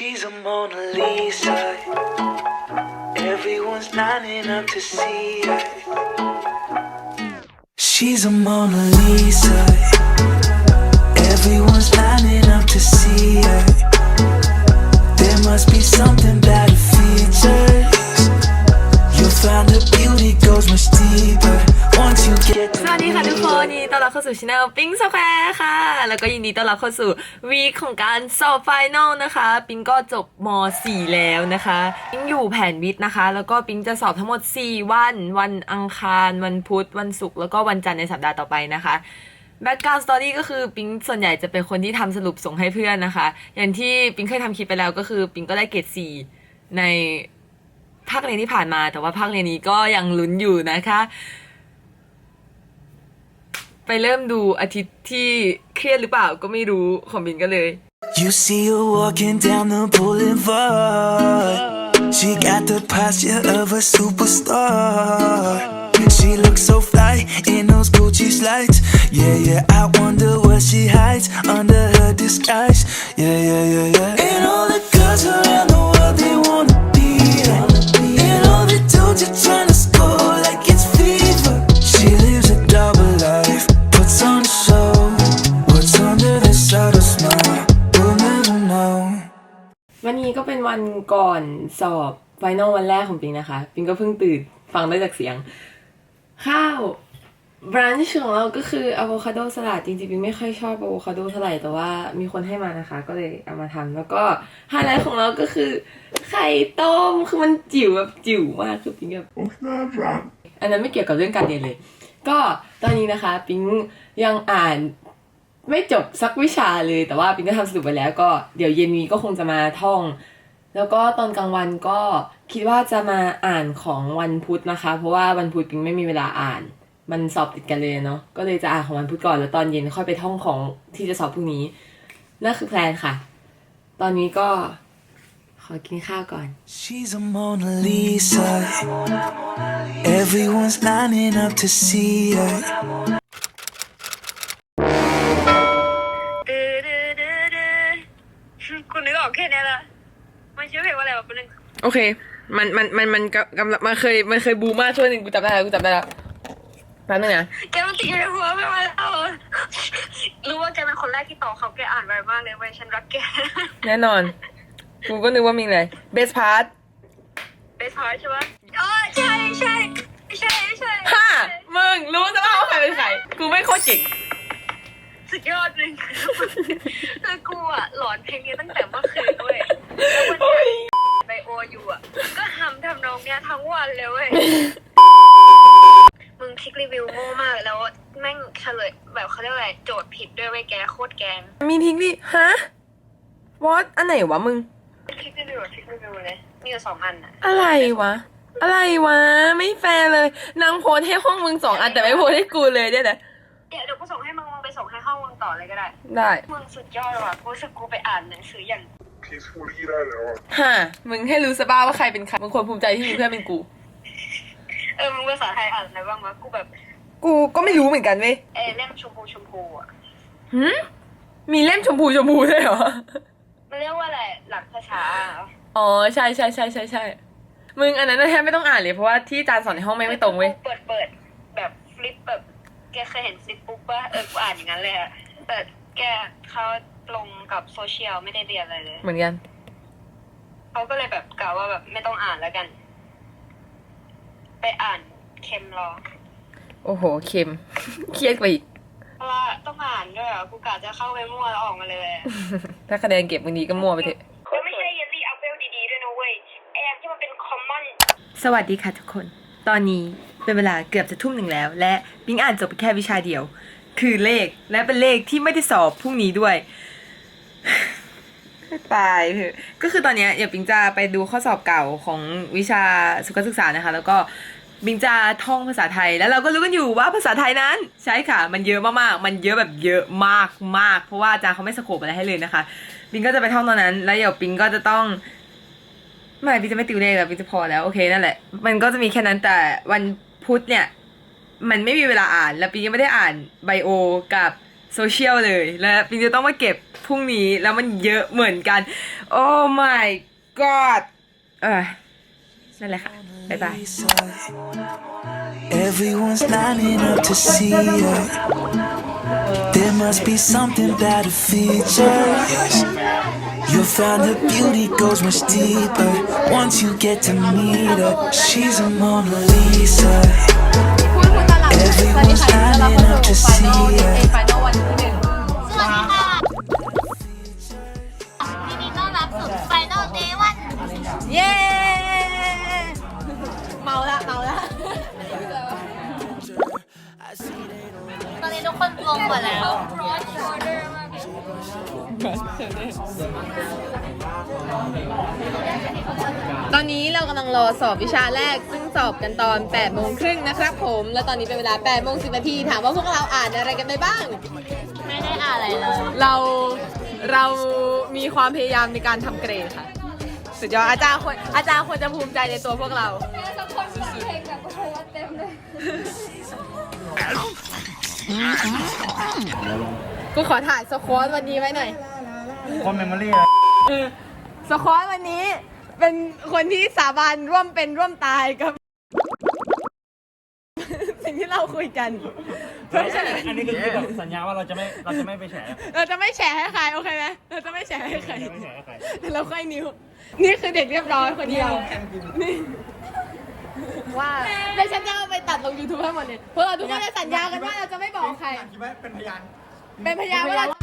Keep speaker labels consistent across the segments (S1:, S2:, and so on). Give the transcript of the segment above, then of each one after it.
S1: She's a Mona Lisa. Everyone's lining up to see her. She's a Mona Lisa. Everyone's lining up to see her. There must be something about her features. You'll find her beauty goes much deeper
S2: สวัสดีค่ะทุกคนยินดีต้อนรับเข้าสู่ช anel ปิงสแควร์ค่ะ แล้วก็ยินดีต้อนรับเข้าสู่วีคของการสอบไฟนอลนะคะ ปิงก็จบม .4 แล้วนะคะ ปิงอยู่แผนวิทย์นะคะ แล้วก็ปิงจะสอบทั้งหมด 4 วัน วันอังคาร วันพุธ วันศุกร์ แล้วก็วันจันทร์ในสัปดาห์ต่อไปนะคะแบ็กกราวด์สตอรี่ก็คือปิงส่วนใหญ่จะเป็นคนที่ทำสรุปส่งให้เพื่อนนะคะ อย่างที่ปิงเคยทำคลิปไปแล้วก็คือ ปิงก็ได้เกรด4ในภาคเรียนที่ผ่านมา แต่ว่าภาคเรียนนี้ก็ยังลุ้นอยู่นะคะ ไปเริ่มดูอาทิตย์ที่เครียดหรือเปล่าก็ไม่รู้ของบินก็เลย
S1: You see her walking down the boulevard. She got the posture of a superstar. She looks so fly in those Gucci slides. Yeah, yeah, I wonder what she hides under her disguise. Yeah, yeah, yeah, yeah. And all the girls around the world, they wanna be her. And all the dudes are trying
S2: เป็นวันก่อนสอบไฟนอลวันแรกของปิงนะคะ ปิงก็เพิ่งตื่นฟังได้จากเสียง ข้าวบรันช์ของเราก็คืออะโวคาโดสลัดจริงๆปิงไม่ค่อยชอบอะโวคาโดเท่าไหร่แต่ว่ามีคนให้มานะคะ ก็เลยเอามาทำแล้วก็ไฮไลท์ของเราก็คือ ไข่ต้มคือมันจิ๋วแบบจิ๋วมากคือปิงแบบอันนั้นไม่เกี่ยวกับเรื่องการเรียนเลย ก็ตอนนี้นะคะปิงยังอ่านไม่จบสักวิชาเลยแต่ว่าปิงก็ทำสรุปไปแล้วก็เดี๋ยวเย็นนี้ก็คงจะมาท่อง แล้วก็ตอนกลางวันก็คิดว่าจะมาอ่านของวันพุธนะคะ เพราะว่าวันพุธปิงไม่มีเวลาอ่าน มันสอบติดกันเลยเนาะก็เลยจะอ่านของวันพุธก่อนแล้วตอนเย็นค่อยไปท่องของที่จะสอบพรุ่งนี้นั่นคือแพลนค่ะ ตอนนี้ก็ขอกินข้าวก่อน
S1: She's a Mona Lisa. Everyone's lining up to see her.
S3: ดื้อดื้อดื้อดื้อคุณนึกออกแค่เนี้ยละมัน ชื่อเพลงว่าอะไรวะเป็นหนึ่ง
S2: โอเค มันมันมันมันกำกำลังมันเคยมันเคยบูมมากช่วงหนึ่งกูจำได้แล้วกูจำได้แล้วแป๊บนึงนะ
S3: แกมันติดในหัวไปมาแล้วรู้ว่าแกเป็นคนแรกที่ต่อเขาแกอ่านไวมากเลยเว้ยฉันรักแก
S2: แน่นอน กูก็นึกว่ามีอะไร best part
S3: เบสพาร์ทใช่ปะอ๋อใช่ใช่ใช่ใช่
S2: ฮ่ามึงรู้ซะว่าใครเป็นใครกูไม่โคตรเก่ง
S3: สุดยอดเลยคือกูอะหลอนเพลงนี้ตั้งแต่เมื่อคืนเว้ย แล้ววันเนี้ยไปโออยู่อะก็ทำทำนองเนี้ยทั้งวันเลยเว้ย มึงคลิกรีวิวโง่มากแล้วแม่งเฉลยแบบเขาเรียกว่าอะไรโจทย์ผิดด้วยเว้ยแกโคตรแกง
S2: มีทิ้งดิฮะ what อันไหนวะมึง
S3: คลิกรีวิวคลิกรีวิวเลยมีอยู่สองอันอะ
S2: อะไรวะ อะไรวะ ไม่แฟร์เลย นางโพสให้ห้องมึงสองอันแต่ไม่โพสให้กูเลยเนี่ยนะ
S3: เดี๋ยวเดี๋ยวกูส่งให้มึงมึงไปส่งให้ห้องมึงต่อเลยก็ได้
S2: ได้
S3: มึงสุดยอดเลยว่ะกูรู้สึกกูไปอ่านหนังสืออย่าง
S4: พีซฟูลี่ได้แล้วอะ
S2: ฮะมึงให้รู้ซะบ้างว่าใครเป็นใครมึงควรภูมิใจที่มีเพื่อนเป็นกู
S3: เออมึงภาษาไทยอ่านอะไรบ้างวะกูแบบ
S2: กูก็ไม่รู้เหมือนกันเว้ย
S3: เออเล่มชมพูชมพูอะ
S2: หืมมีเล่มชมพูชมพูด้วยเหรอ
S3: มันเรียกว่าอะไรหลักภาษาอะ
S2: อ๋อใช่ใช่ใช่ใช่ใช่มึงอันนั้นนะแทบไม่ต้องอ่านเลยเพราะว่าที่อาจารย์สอนในห้องไม่งไม่ตรงเว้ย
S3: เปิดเปิดแบบฟลิปแบบแกเคยเห็นฟลิปบุ๊กป่ะเออกูอ่านอย่างนั้นเลยอะแต่แกเขา ลงกับโซเชียลไม่ได้เรียนอะไรเลย
S2: เหมือนกัน
S3: เขาก็เลยแบบกล่าวว่าแบบไม่ต้องอ่านแล้วกัน ไปอ่านเค็มรอ
S2: โอ้โหเค็ม เครียดกว่าอีก
S3: เพราะว่าต้องอ่านด้วยอะกูกะจะเข้าไปมั่วแล้วออกมาเลยอะ
S2: ถ้าคะแนนเก็บบางทีก็มั่วไปเถอะ
S3: แล้วไม่ใช่เยลลี่อัพเวลดีๆด้วยนะเว้ยไอ้อันที่มันเป็นคอมมอน
S2: สวัสดีค่ะทุกคน ตอนนี้เป็นเวลาเกือบจะทุ่มหนึ่งแล้ว และปิงอ่านจบไปแค่วิชาเดียว คือเลขและเป็นเลขที่ไม่ได้สอบพรุ่งนี้ด้วย ตายเถอก็คือตอนเนี้ยเดี๋ยวปิงจะไปดูข้อสอบเก่าของวิชาสุขศึกษานะคะ แล้วก็บิงจะท่องภาษาไทยแล้วเราก็รู้กันอยู่ว่าภาษาไทยนั้น ใช่ค่ะ มันเยอะมากๆ มันเยอะแบบเยอะมากมากเพราะว่าอาจารย์เขาไม่สโคปอะไรให้เลยนะคะ บิงก็จะไปท่องตอนนั้น แล้วเดี๋ยวปิงก็จะต้องไม่พี่จะไม่ติวเลขแล้วพี่จะพอแล้วโอเคนั่นแหละ มันก็จะมีแค่นั้นแต่วันพุธเนี่ย มันไม่มีเวลาอ่าน แล้วปิงยังไม่ได้อ่านไบโอกับโซเชียลเลย และปิงจะต้องมาเก็บ รุ่งนี้แล้วมันเยอะเหมือนกัน โอ้ my god เออนั่นแหละค่ะ บ๊ายบาย
S1: Everyone's lining up to see her. There must be something about a feature. Yes. You'll find her beauty goes much deeper once you get to meet her. She's a Mona Lisa.
S2: พูดพูดตอ
S5: กัน
S2: ตอน8โมงครึ่งนะครับผม แล้วตอนนี้เป็นเวลา8โมง10นาทีถามว่าพวกเราอ่านอะไรกันไปบ้าง
S5: ไม่ได้อ่านอะไรเลย
S2: เราเรามีความพยายามในการทำเกรดค่ะ สุดยอดอาจารย์ควรอาจารย์ควรจะภูมิใจในตัวพวกเรากูขอถ่ายสควอตวันนี้ไว้หน่อย
S6: คอมเมมโมรี่
S2: เออสควอตวันนี้เป็นคนที่สาบานร่วมเป็นร่วมตายกับ สิ่งที่เราคุยกันเพราะฉะนั้น
S6: อันนี้คือแบบสัญญาว่าเราจะไม่เราจะไม่ไปแฉ
S2: เราจะไม่แชร์ให้ใครโอเคไหมเราจะไม่แชร์ให้ใคร
S6: จะไม่แฉใคร
S2: เราค่อยนิ้ว นี่คือเด็กเรียบร้อยคนเดียวนี่ว่าเดี๋ยวฉันจะเอาไปตัดลง YouTube ให้หมดเลยเพราะเราทุกคนจะสัญญากันว่าเราจะไม่บอกใคร
S6: คิดว่าเป็นพยาน
S2: เป็นพยานว่าเรา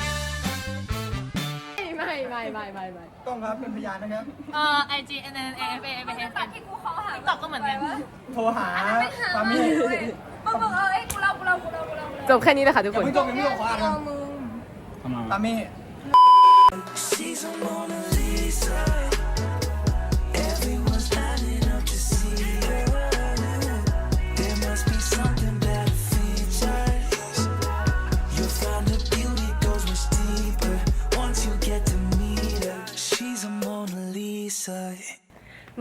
S2: ไม่ไม่ไม่ไม่ไม่
S6: ต้องครับเป็นพยานนะครับ
S5: เอ่อ IG N N A F A F A F ที่กูเขาหาตอบก็เหมือนกัน
S6: โทรหาปามี่
S2: จบแค่นี้แหละค่ะทุกคน
S6: ไม่ต้องไม่ต้องขออ่านปามี่
S1: She's a Mona Lisa.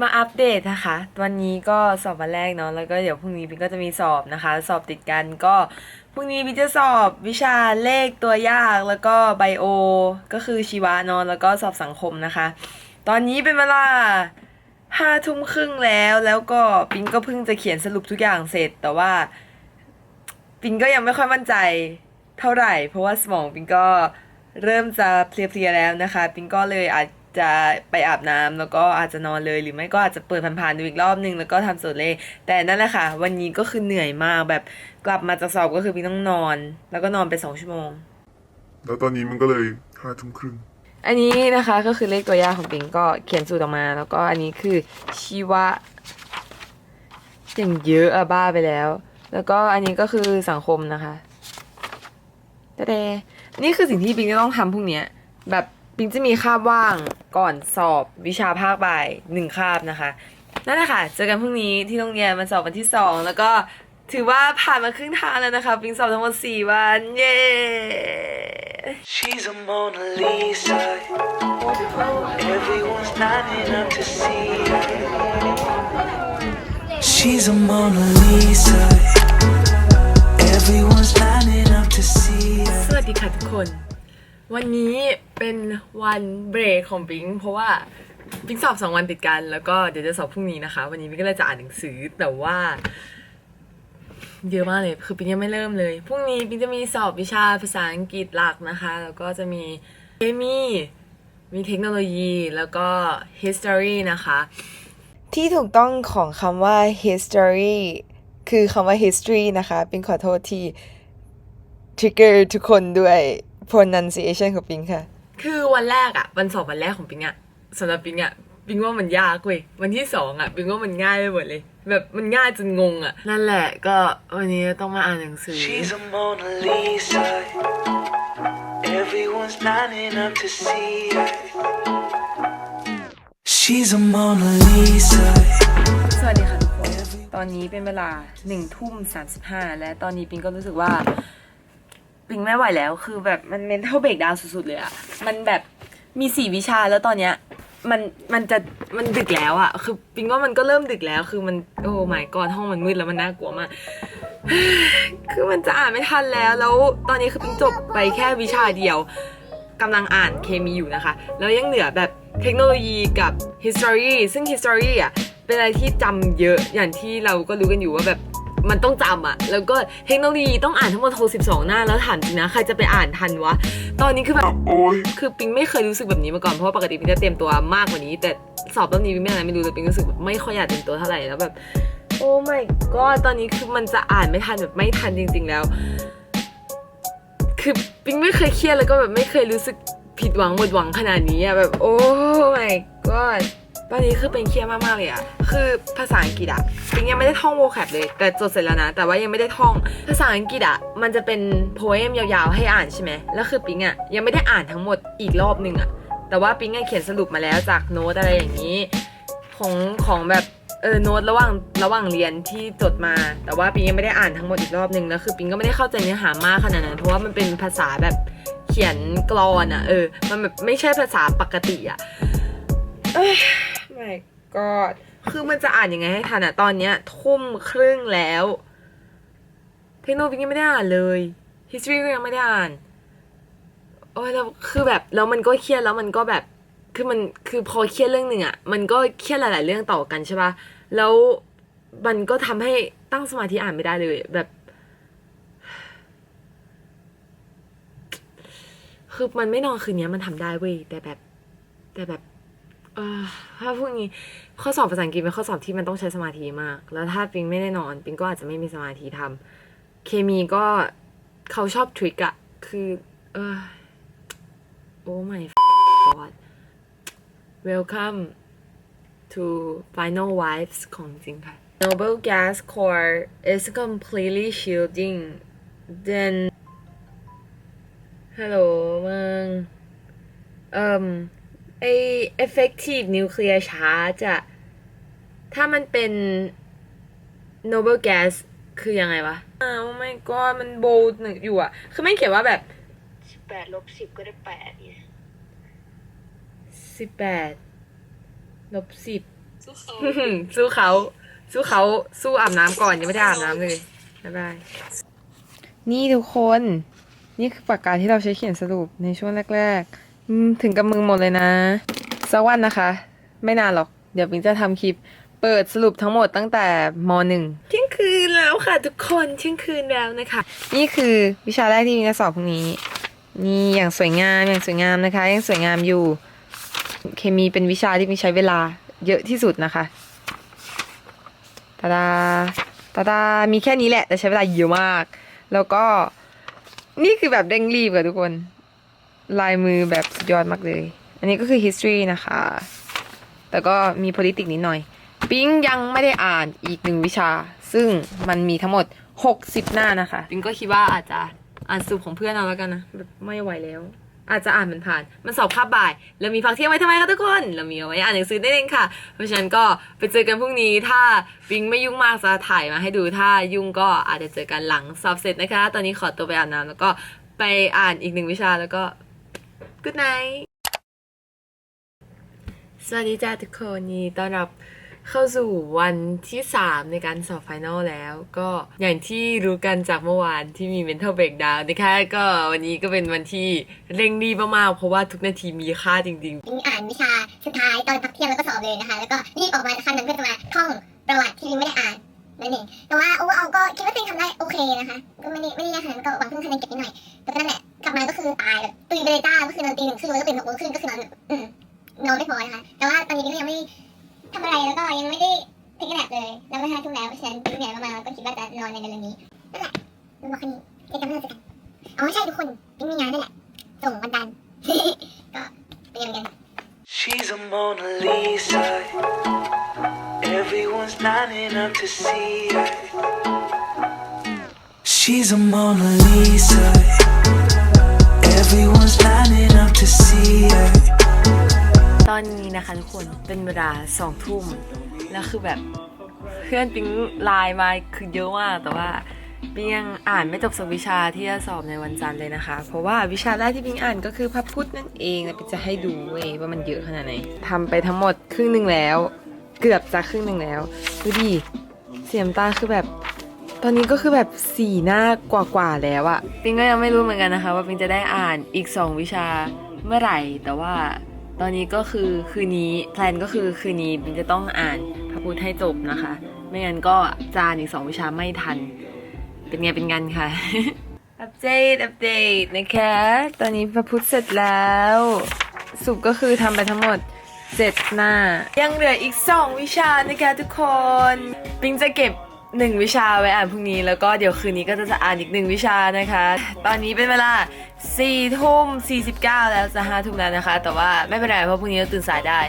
S2: มาอัปเดตนะคะ วันนี้ก็สอบวันแรกเนาะ แล้วก็เดี๋ยวพรุ่งนี้ปินก็จะมีสอบนะคะ สอบติดกันก็ พรุ่งนี้ปินจะสอบวิชาเลขตัวยาก แล้วก็ไบโอ ก็คือชีวะเนาะ แล้วก็สอบสังคมนะคะ ตอนนี้เป็นเวลาห้าทุ่มครึ่งแล้ว แล้วก็ปินก็เพิ่งจะเขียนสรุปทุกอย่างเสร็จ แต่ว่า ปินก็ยังไม่ค่อยมั่นใจเท่าไหร่ เพราะว่าสมองปินก็เริ่มจะเพลียๆแล้วนะคะ ปินก็เลยอาจ จะไปอาบน้ำแล้วก็อาจจะนอนเลยหรือไม่ก็อาจจะเปิดผ่านๆดูอีกรอบนึงแล้วก็ทำโซเลขแต่นั่นแหละค่ะ วันนี้ก็คือเหนื่อยมากแบบกลับมาจากสอบก็คือปินต้องนอน แล้วก็นอนไปสองชั่วโมง
S4: แล้วตอนนี้มันก็เลยห้าทุ่มครึ่ง
S2: อันนี้นะคะก็คือเลขตัวยากของปิงก็เขียนสูตรออกมา แล้วก็อันนี้คือชีวะอย่างเยอะอะบ้าไปแล้ว แล้วก็อันนี้ก็คือสังคมนะคะแต่เดนี่คือสิ่งที่ปิงจะต้องทำพรุ่งเนี้ยแบบ ปิงจะมีคาบว่างก่อนสอบวิชาภาคบ่ายหนึ่งคาบนะคะนั่นแหละค่ะเจอกันพรุ่งนี้ที่โรงเรียนมันสอบวันที่สองแล้วก็ถือว่าผ่านมาครึ่งทางแล้วนะคะ ปิงสอบทั้งหมดสี่วัน เย้
S1: She's a Mona Lisa. Everyone's lining up to see her. She's a Mona Lisa. Everyone's lining up to see her.
S2: สวัสดีค่ะทุกคน วันนี้เป็นวันเบรกของปิงเพราะว่าปิงสอบสองวันติดกันแล้วก็เดี๋ยวจะสอบพรุ่งนี้นะคะ วันนี้ปิงก็เลยจะอ่านหนังสือแต่ว่า เยอะมากเลยคือปิงยังไม่เริ่มเลยพรุ่งนี้ปิงจะมีสอบวิชาภาษาอังกฤษหลักนะคะ แล้วก็จะมีเคมีมีเทคโนโลยีแล้วก็ history นะคะ ที่ถูกต้องของคำว่า history คือคำว่า history นะคะปิงขอโทษที่ trigger ทุกคนด้วย pronunciation ของปิงค่ะ คือวันแรกอะวันสอบวันแรกของปิงอะสำหรับปิงอะปิงว่ามันยากเว้ยวันที่สองอะปิงว่ามันง่ายไปหมดเลย แบบมันง่ายจนงงอะนั่นแหละก็วันนี้ต้องมาอ่านหนังสือ
S1: She's a Mona Lisa. Everyone's lining up to see her. She's a Mona Lisa.
S2: สวัสดีค่ะทุกคน ตอนนี้เป็นเวลาหนึ่งทุ่มสามสิบห้าและตอนนี้ปิงก็รู้สึกว่า ปิงไม่ไหวแล้ว คือแบบมันเมนเทลเบรกดาวสุดๆเลยอะมันแบบมีสี่วิชาแล้วตอนเนี้ย มันมันจะมันดึกแล้วอะคือปิงว่ามันก็เริ่มดึกแล้ว คือมันโอ้ไม่ก่อนห้องมันมืดแล้วมันน่ากลัวมากคือมันจะอ่านไม่ทันแล้ว แล้วตอนนี้คือปิงจบไปแค่วิชาเดียวกำลังอ่านเคมีอยู่นะคะ แล้วยังเหลือแบบเทคโนโลยีกับ history ซึ่ง history อะเป็นอะไรที่จำเยอะอย่างที่เราก็รู้กันอยู่ว่าแบบ มันต้องจำอะแล้วก็เทคโนโลยีต้องอ่านทั้งหมด62 หน้า แล้วถามจริงนะ ใครจะไปอ่านทันวะ ตอนนี้คือแบบ
S4: โอ้ย
S2: คือปิงไม่เคยรู้สึกแบบนี้มาก่อน เพราะว่าปกติปิงจะเตรียมตัวมากกว่านี้ แต่สอบรอบนี้ปิงไม่อะไรไม่รู้เลยปิงรู้สึกแบบไม่ค่อยอยากเตรียมตัวเท่าไหร่แล้วแบบ โอ้ my god ตอนนี้คือมันจะอ่านไม่ทันแบบไม่ทันจริง ๆ แล้ว คือปิงไม่เคยเครียดแล้วก็แบบไม่เคยรู้สึกผิดหวังหมดหวังขนาดนี้อะแบบ โอ้ my god ตอนนี้คือเป็นเครียดมากๆเลยอะคือภาษาอังกฤษอะปิงยังไม่ได้ท่องโวแคปเลย แต่จดเสร็จแล้วนะ แต่ว่ายังไม่ได้ท่อง ภาษาอังกฤษอะมันจะเป็นโพเอมยาวๆให้อ่านใช่ไหมแล้วคือปิงอะยังไม่ได้อ่านทั้งหมดอีกรอบนึงอะแต่ว่าปิงเขียนสรุปมาแล้วจากโน้ตอะไรอย่างนี้ ของของแบบเออโน้ตระหว่างระหว่างเรียนที่จดมา แต่ว่าปิงยังไม่ได้อ่านทั้งหมดอีกรอบนึงแล้วคือปิงก็ไม่ได้เข้าใจเนื้อหามากขนาดนั้นเพราะว่ามันเป็นภาษาแบบเขียนกรอนอะเออ มันแบบไม่ใช่ภาษาปกติอะ my god คือมันจะอ่านยังไงให้ทันอะตอนเนี้ยทุ่มครึ่งแล้วเทคโนโลยียังไม่ได้อ่านเลย history ก็ยังไม่ได้อ่านโอ้ยแล้วคือแบบแล้วมันก็เครียดแล้วมันก็แบบคือมันคือพอเครียดเรื่องหนึ่งอะมันก็เครียดหลาย ๆ เรื่องต่อกันใช่ปะแล้วมันก็ทำให้ตั้งสมาธิอ่านไม่ได้เลย แบบ คือมันไม่นอนคืนนี้มันทำได้เว้ยแต่แบบ แต่แบบ ถ้าพูดงี้ข้อสอบภาษาอังกฤษเป็นข้อสอบที่มันต้องใช้สมาธิมาก แล้วถ้าปิงไม่ได้นอน ปิงก็อาจจะไม่มีสมาธิทำเคมีก็เขาชอบทริคอะคือ เออโอ้ my god welcome to final wives ของจริงค่ะ noble gas core is completely shielding then ฮัลโหลมึงเอ่ม ไอ effective nuclear charge อะถ้ามันเป็น noble gas คือยังไงวะอ้าว my god มัน bold หนึ่งอยู่อะคือไม่เขียนว่าแบบ
S3: สิบแปดลบสิบก็ได้แปดไง
S2: สิบแปดลบสิบ
S3: สู้เขา
S2: สู้เขา สู้เขา สู้อาบน้ำก่อนยังไม่ได้อาบน้ำเลยบ๊ายบายนี่ทุกคน นี่คือปากกาที่เราใช้เขียนสรุปในช่วงแรก ๆ อืมถึงกับมือหมดเลยนะ สักวันนะคะ ไม่นานหรอก เดี๋ยวปิงจะทำคลิป เปิดสรุปทั้งหมดตั้งแต่มหนึ่ง เที่ยงคืนแล้วค่ะทุกคนเที่ยงคืนแล้วนะคะ นี่คือวิชาแรกที่มิงจะสอบพรุ่งนี้ นี่อย่างสวยงามอย่างสวยงามนะคะ ยังสวยงามอยู่ เคมีเป็นวิชาที่มีใช้เวลาเยอะที่สุดนะคะตาดาตาดามีแค่นี้แหละ แต่ใช้เวลาเยอะมาก แล้วก็นี่คือแบบเร่งรีบอะทุกคน ลายมือแบบสุดยอดมากเลย อันนี้ก็คือ history นะคะ แต่ก็มี politics นิดหน่อย ปิ๊งยังไม่ได้อ่านอีกหนึ่งวิชา ซึ่งมันมีทั้งหมด 60 หน้านะคะ ปิ๊งก็คิดว่าอาจจะอ่านสรุปของเพื่อนเอาแล้วกันนะแบบไม่ไหวแล้ว อาจจะอ่านมันผ่าน มันสอบคาบบ่าย แล้วมีพักเที่ยงไว้ทำไมคะทุกคน เรามีเอาไว้อ่านหนังสือได้เองค่ะ เพราะฉะนั้นก็ไปเจอกันพรุ่งนี้ ถ้าปิงไม่ยุ่งมากจะถ่ายมาให้ดู ถ้ายุ่งก็อาจจะเจอกันหลังสอบเสร็จนะคะ ตอนนี้ขอตัวไปอาบน้ำแล้วก็ไปอ่านอีกหนึ่งวิชาแล้วก็ good night สวัสดีจ้าทุกคนนดีต้อนรับเข้าสู่วันที่ 3 ในการสอบไฟนอลแล้ว ก็อย่างที่รู้กันจากเมื่อวานที่มี mental breakdown นะคะก็วันนี้ก็เป็นวันที่เร่งรีบมากๆเพราะว่าทุกนาทีมีค่าจริง
S7: ปิงอ่านวิชาสุดท้ายตอนพักเที่ยงแล้วก็สอบเลยนะคะ แล้วก็รีบออกมาคันนั้นเพื่อจะมาท่องประวัติที่ปิงไม่ได้อ่านนั่นเองแต่ว่าโอเอร์อก็คิดว่าตัวเองทำได้โอเคนะคะ ก็ไม่ได้ไม่ได้ยากขนาดนั้นก็หวังพึ่งคะแนนเก็บนิดหน่อยแต่ก็นั่นแหละ กลับมาก็คือตายแบบตุยไปเลยจ้าก็คือนอนตีหนึ่งครึ่งแล้วก็ตื่นหกโมงครึ่งก็คือนอนแบบนอนไม่พอนะคะแต่ว่าตอนนี้ก็ยังไม่ทำอะไรแล้วก็ยังไม่ได้เทคแลบเลยแล้วก็ห้าทุ่มแล้วเพราะฉะนั้นปิงเหนื่อยมากๆก็คิดว่าจะนอนในเดือนนี้นั่นแหละมันบอกแค่นี้เดี๋ยวจะไม่เจอกันอ๋อใช่ทุกคนปิงมีงานนั่นแหละส่งวันจันทร์ก็ไปเรียนกัน
S1: She's a Mona Lisa. Everyone's lining up to see her. She's a Mona Lisa. Everyone's lining up to see her.
S2: ตอนนี้นะคะทุกคนเป็นเวลาสองทุ่มแล้วคือแบบเพื่อนปิ๊งไลน์มาคือเยอะมากแต่ว่าปิ๊งยังอ่านไม่จบสกวิชาที่จะสอบในวันจันทร์เลยนะคะ เพราะว่าวิชาแรกที่ปิ๊งอ่านก็คือพระพุทธนั่นเองแล้วปิ๊งจะให้ดูเว้ยว่ามันเยอะขนาดไหนทำไปทั้งหมดครึ่งหนึ่งแล้ว เกือบจะครึ่งหนึ่งแล้วดูดิเสียมตาคือแบบ อนนี้ก็คือแบบสี่หน้ากว่าๆแล้วอะปิงก็ยังไม่รู้เหมือนกันนะคะ ว่าปิงจะได้อ่านอีกสองวิชาเมื่อไหร่ แต่ว่าตอนนี้ก็คือคืนนี้แพลนก็คือคืนนี้บินจะต้องอ่านพระพุทธให้จบนะคะ ไม่งั้นก็จานอีกสองวิชาไม่ทัน เป็นไงเป็นงันค่ะอัปเดตอัปเดตนะคะ ตอนนี้พระพุทธเสร็จแล้ว สุปก็คือทำไปทั้งหมด7หน้า ยังเหลืออีก2วิชานะคะทุกคน ปิงจะเก็บ 1วิชาไว้อ่านพรุ่งนี้แล้วก็เดี๋ยวคืนนี้ก็จะอ่านอีก1วิชานะคะ ตอนนี้เป็นเวลา4ทุ่ม49แล้วจะ5ทุ่มแล้วนะคะ แต่ว่าไม่เป็นไรเพราะพรุ่งนี้เราตื่นสายได้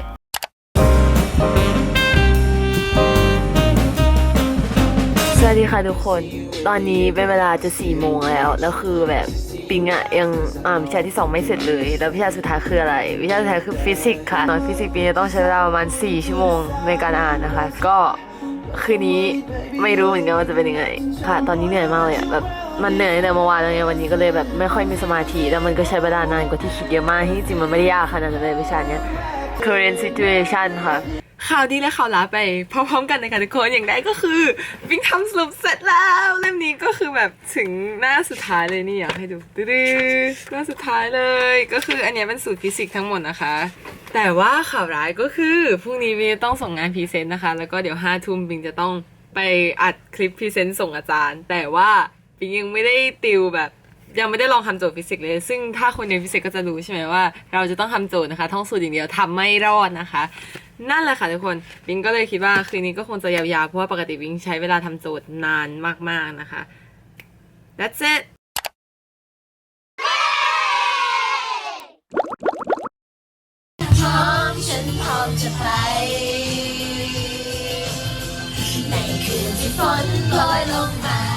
S2: สวัสดีค่ะทุกคน ตอนนี้เป็นเวลาจะ4ี่โมงแล้ว แล้วคือแบบปิงอะยังอ่านวิชาที่2ไม่เสร็จเลย แล้ววิชาสุดท้ายคืออะไร วิชาสุดท้ายคือฟิสิกส์ค่ะตอนฟิสิกส์ปิงจะต้องใช้เวลาประมาณ4ชั่วโมงในการอ่านนะคะ ก็ คืนนี้ไม่รู้เหมือนกันว่าจะเป็นยังไง ค่ะ ตอนนี้เหนื่อยมากเลยอะแบบมันเหนื่อยแต่เมื่อวานแล้วไงวันนี้ก็เลยแบบไม่ค่อยมีสมาธิแล้วมันก็ใช้เวลานานกว่าที่คิดเยอะมากที่จริงมันไม่ได้ยากขนาดนั้นเลยวิชาเนี้ย current situation ค่ะ ข่าวดีและข่าวร้ายไปพร้อมๆกันนะคะทุกคนอย่างแรกก็คือวิ่งทำสรุปเสร็จแล้วเล่มนี้ก็คือแบบถึงหน้าสุดท้ายเลยนี่อยากให้ดูดื้อหน้าสุดท้ายเลย ก็คืออันเนี้ยเป็นสูตรฟิสิกส์ทั้งหมดนะคะ แต่ว่าข่าวร้ายก็คือพรุ่งนี้วิงต้องส่งงานพรีเซนต์นะคะ แล้วก็เดี๋ยวห้าทุ่มบิงจะต้องไปอัดคลิปพรีเซนต์ส่งอาจารย์ แต่ว่าบิงยังไม่ได้ติวแบบยังไม่ได้ลองทำโจทย์ฟิสิกส์เลย ซึ่งถ้าคนเรียนฟิสิกส์ก็จะรู้ใช่ไหมว่า เราจะต้องทำโจทย์นะคะ ท่องสูตรอย่างเดียวทำไม่รอดนะคะ นั่นแหละค่ะทุกคนบิงก็เลยคิดว่าคืนนี้ก็คงจะยาวๆ เพราะว่าปกติบิงใช้เวลาทำโจทย์นานมากๆนะคะ That's it
S5: พร้อมฉันพร้อมจะไป ในคืนที่ฝนโปรยลงมา